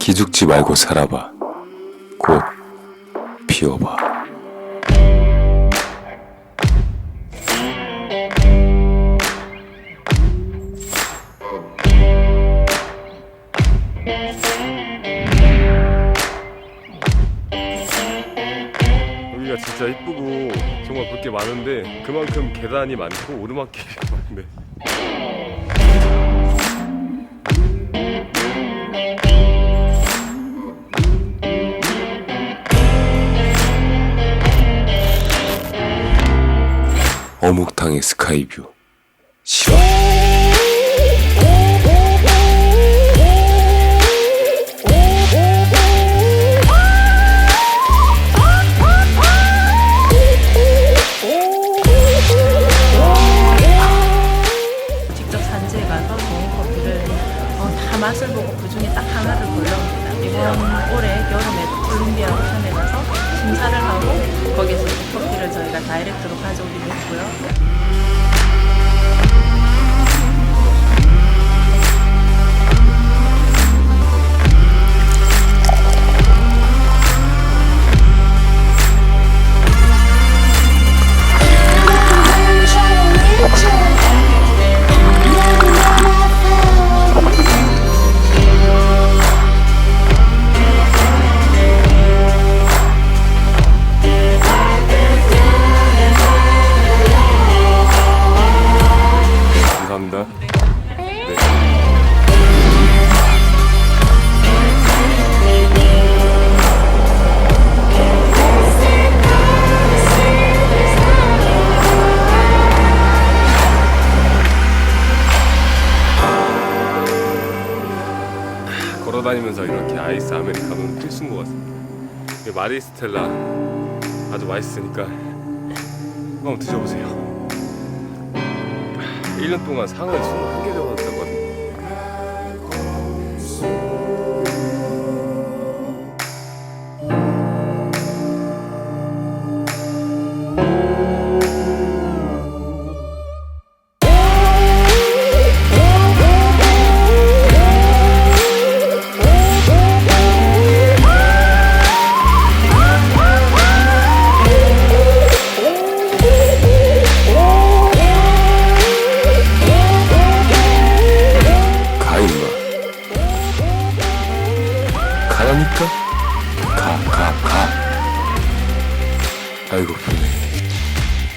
기죽지 말고 살아봐. 곧 피워봐. 여기가 진짜 이쁘고 정말 볼 게 많은데 그만큼 계단이 많고 오르막길이 많네. 어묵탕의 스카이뷰. 시원. 직접 산지에 가서 좋은 커피를 어, 다 맛을 보고 그 중에 딱 하나를 골라옵니다. 이번 올해 여름에 콜롬비아 오션에 가서 다이렉트로 가져오기도 했고요. 감사합니다. 네. 걸어다니면서 이렇게 아이스 아메리카노는 필수인 것 같습니다. 마리스텔라 아주 맛있으니까 한번 드셔보세요. 1년 동안 상을 21개 받았다고 합니다. 아이고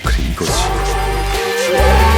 그래 이거지.